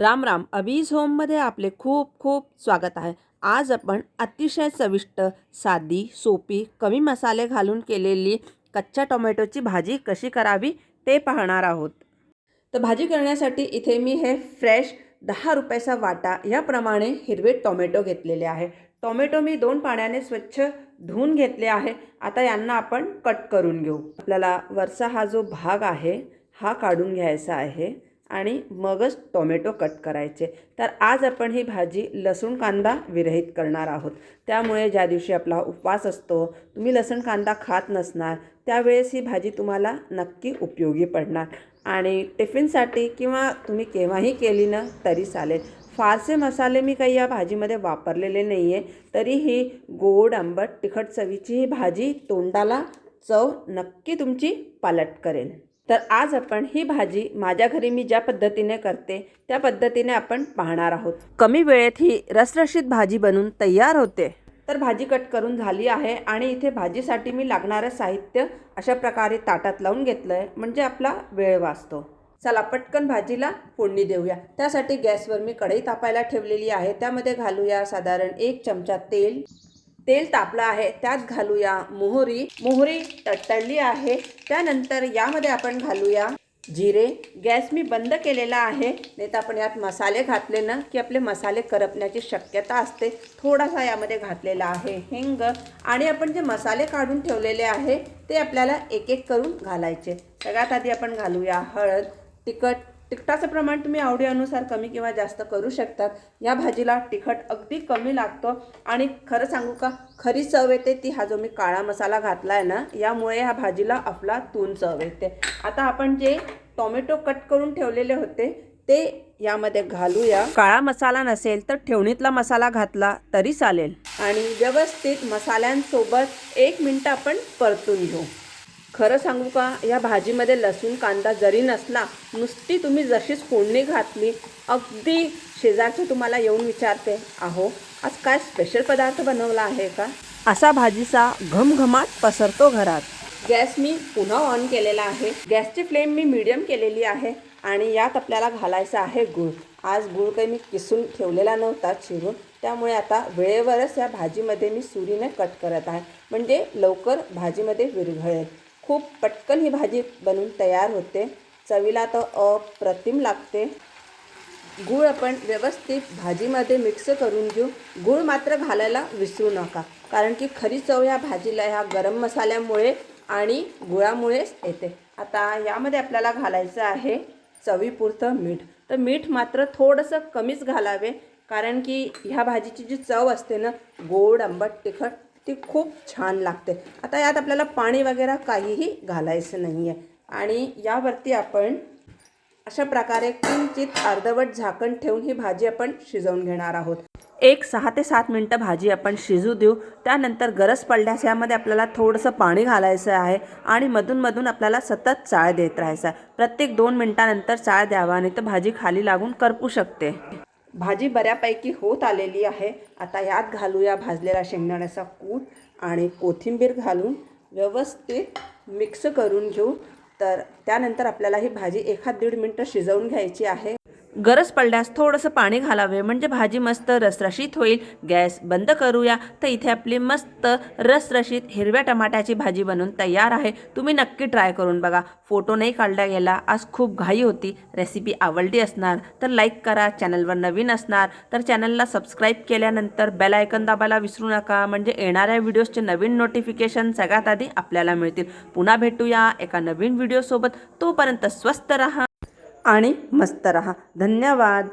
राम राम. अबीज होममध्ये आपले खूप खूप स्वागत आहे. आज आपण अतिशय चविष्ट साधी सोपी कमी मसाले घालून केलेली कच्च्या टोमॅटोची भाजी कशी करावी ते पाहणार आहोत. तर भाजी करण्यासाठी इथे मी हे फ्रेश दहा रुपयाचा वाटा याप्रमाणे हिरवे टोमॅटो घेतलेले आहे. टोमॅटो मी दोन पाण्याने स्वच्छ धुवून घेतले आहे. आता यांना आपण कट करून घेऊ. आपल्याला वरचा हा जो भाग आहे हा काढून घ्यायचा आहे. आणि मगच टोमॅटो कट करायचे. तर आज आपण ही भाजी लसूण कांदा विरहित करणार आहोत. त्यामुळे ज्या दिवशी आपला उपवास असतो तुम्ही लसूण कांदा खात नसणार त्यावेळेस ही भाजी तुम्हाला नक्की उपयोगी पडणार. आणि टिफिनसाठी किंवा तुम्ही केव्हाही केली ना तरी चालेल. फारसे मसाले मी काही या भाजीमध्ये वापरलेले नाही आहे तरीही गोड आंबट तिखट चवीची ही भाजी तोंडाला चव नक्की तुमची पालट करेल. तर आज आपण ही भाजी माझ्या घरी मी ज्या पद्धतीने करते त्या पद्धतीने आपण पाहणार आहोत. कमी वेळेत ही रसरशीत भाजी बनून तयार होते. तर भाजी कट करून झाली आहे आणि इथे भाजीसाठी मी लागणारं साहित्य अशा प्रकारे ताटात लावून घेतलं आहे म्हणजे आपला वेळ वाचतो. चला पटकन भाजीला फोडणी देऊया. त्यासाठी गॅसवर मी कढई तापायला ठेवलेली आहे. त्यामध्ये घालूया साधारण एक चमचा तेल. तेल तापलं आहे त्यात घालूया मोहरी. मोहरी तडतडली आहे त्यानंतर यामध्ये आपण घालूया जिरे. गॅस मी बंद केलेला आहे नाही तर आपण यात मसाले घातले ना की आपले मसाले करपण्याची शक्यता असते थोडासा यामध्ये घातलेला आहे हिंग. आणि आपण जे मसाले काढून ठेवलेले आहे ते आपल्याला एक एक करून घालायचे. सगळ्यात आधी आपण घालूया हळद तिखट तिखटाचं प्रमाण तुम्ही आवडीनुसार कमी किंवा जास्त करू शकतात. या भाजीला तिखट अगदी कमी लागतं. आणि खरं सांगू का? खरी चव येते ती हा जो मी काळा मसाला घातला आहे ना यामुळे ह्या भाजीला आपला तून चव येते. आता आपण जे टोमॅटो कट करून ठेवलेले होते ते यामध्ये घालूया. काळा मसाला नसेल तर ठेवणीतला मसाला घातला तरी चालेल. आणि व्यवस्थित मसाल्यांसोबत एक मिनटं आपण परतून घेऊ. खरं सांगू का या भाजीमध्ये लसूण कांदा जरी नसला नुसती तुम्ही जशीच फोडणी घातली अगदी शेजारचं तुम्हाला येऊन विचारते अहो आज काय स्पेशल पदार्थ बनवला आहे का? असा भाजीचा घमघमाट पसरतो घरात. गॅस मी पुन्हा ऑन केलेला आहे. गॅसची फ्लेम मी मीडियम केलेली आहे आणि यात आपल्याला घालायचा आहे गूळ. आज गूळ काही मी किसून ठेवलेला नव्हता चिरून. त्यामुळे आता वेळेवरच या भाजीमध्ये मी सुरीने कट करत आहे. म्हणजे लवकर भाजीमध्ये विरघळेल. खूप पटकन ही भाजी बनून तयार होते. चवीला तर अप्रतिम लागते. गूळ आपण व्यवस्थित भाजीमध्ये मिक्स करून घेऊ. गूळ मात्र घालायला विसरू नका कारण की खरी चव ह्या भाजीला ह्या गरम मसाल्यामुळे आणि गुळामुळेच येते. आता यामध्ये आपल्याला घालायचं आहे चवीपुरतं मीठ. तर मीठ मात्र थोडंसं कमीच घालावे कारण की ह्या भाजीची जी चव असते ना गोड आंबट तिखट ती खूप छान लागते. आता यात आपल्याला पाणी वगैरे काहीही घालायचं नाही आहे आणि यावरती आपण अशा प्रकारे किंचित अर्धवट झाकण ठेवून ही भाजी आपण शिजवून घेणार आहोत. एक सहा ते सात मिनटं भाजी आपण शिजू देऊ. त्यानंतर गरज पडल्यास यामध्ये आपल्याला थोडंसं पाणी घालायचं आहे आणि मधूनमधून आपल्याला सतत चाळ देत राहायचं आहे. प्रत्येक दोन मिनटानंतर चाळ द्यावा नाही तर भाजी खाली लागून करपू शकते. भाजी बऱ्यापैकी होत आलेली आहे. आता यात घालूया भाजलेला शेंगदाण्याचा कूट आणि कोथिंबीर घालून व्यवस्थित मिक्स करून घेऊ. तर त्यानंतर आपल्याला ही भाजी एखाद दीड मिनटं शिजवून घ्यायची आहे. गरज पडल्यास थोडंसं पाणी घालावे. म्हणजे भाजी मस्त रसरशीत होईल. गॅस बंद करूया. तर इथे आपली मस्त रसरशीत हिरव्या टमाट्याची भाजी बनवून तयार आहे. तुम्ही नक्की ट्राय करून बघा. फोटो नाही काढला गेला. आज खूप घाई होती. रेसिपी आवडली असणार तर लाईक करा. चॅनलवर नवीन असणार तर चॅनलला सबस्क्राईब केल्यानंतर बेल आयकन दाबायला विसरू नका. म्हणजे येणाऱ्या व्हिडिओजचे नवीन नोटिफिकेशन सगळ्यात आधी आपल्याला मिळतील. पुन्हा भेटूया एका नवीन व्हिडिओसोबत. तोपर्यंत स्वस्त रहा. आणि मस्त रहा. धन्यवाद.